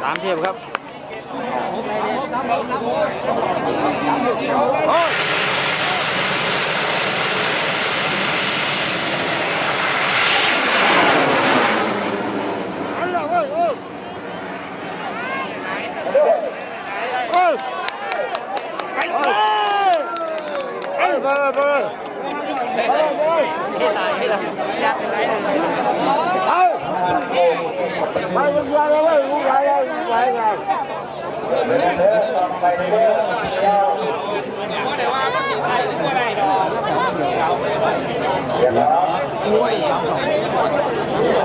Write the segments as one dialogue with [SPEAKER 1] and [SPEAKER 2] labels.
[SPEAKER 1] สามเทียบครับ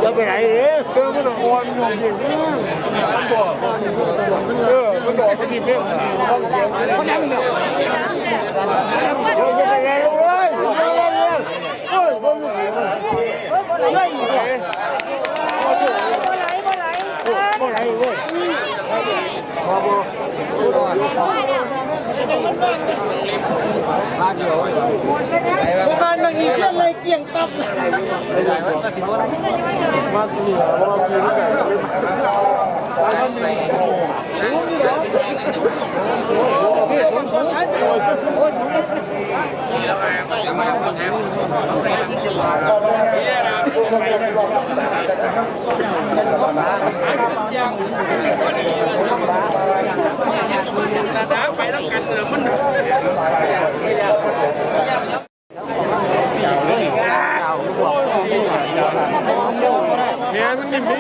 [SPEAKER 2] จะไปไหนเอ๊ะ
[SPEAKER 3] เออมันอ่อนอยู่อย่างนี้มันบอกเออมันบอกมันที่เพ่งต้องเสียงเขายังเนี่ย
[SPEAKER 2] จะไปไหน ไม่อีกเลยบ่ไหลเว้ยบ่บ่มาเดียว
[SPEAKER 3] พวกการบางทีเค รื่องเลยเกี่ยงตับมาตีเหรอมาตีนี่กันแม่มันนิ่มนี่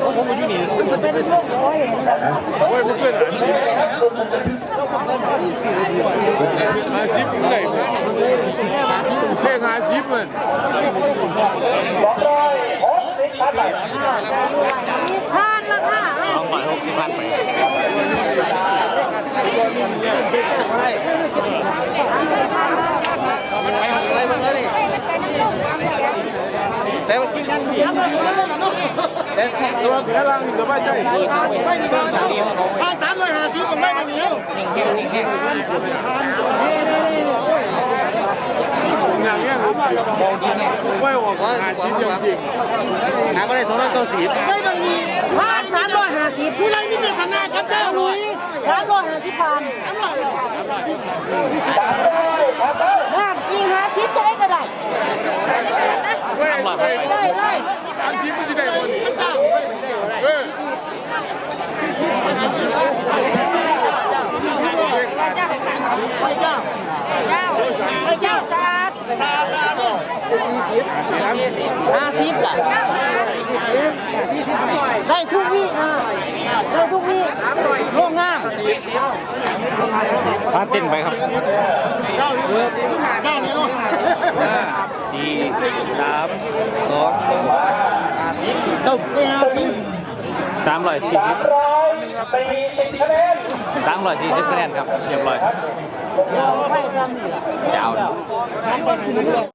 [SPEAKER 3] ผมไม่ที่นี่โอ้ยมันเกินหาสิบหาสิบไหน แค่หาสิบมัน
[SPEAKER 4] ผ่านแล้วค่ะ
[SPEAKER 1] สองร้อยหกสิบพันไป
[SPEAKER 3] ตัวแค่ล่างสบายใจไม่ดีกันผ่านสามร้อยห้าสิบก็ไม่ได้เดียว อย่างเงี้ยไม่ออกหาสิบจริงๆ
[SPEAKER 1] หาก็ได้สองร้อยเก้าสิบ
[SPEAKER 4] ไม่บางทีผ่านสามร้อยห้าสิบผู้ไรนี่เป็นคณะกับเจ้าหนุ่ยสามร้อยห้าสิบผ่านห้ามยิงห้าสิบจะได้ก็ได้ได้ได้
[SPEAKER 3] สามสิบไม่ใช่ได้บนเออ
[SPEAKER 4] เจ้าเจ้าเจ้าเจ้าสะอาด ห้าสิบจ้ะได้ทุกวิอะได้ทุกวิโรงงาม
[SPEAKER 1] พาเต้นไปครับห้าสี่สามสองตึ้มสามร้อยสี่สิบสามร้อยสี่สิบคะแนนครับเรียบร้อย
[SPEAKER 4] ไม่ทำนี่ล่ะ
[SPEAKER 1] เจ้า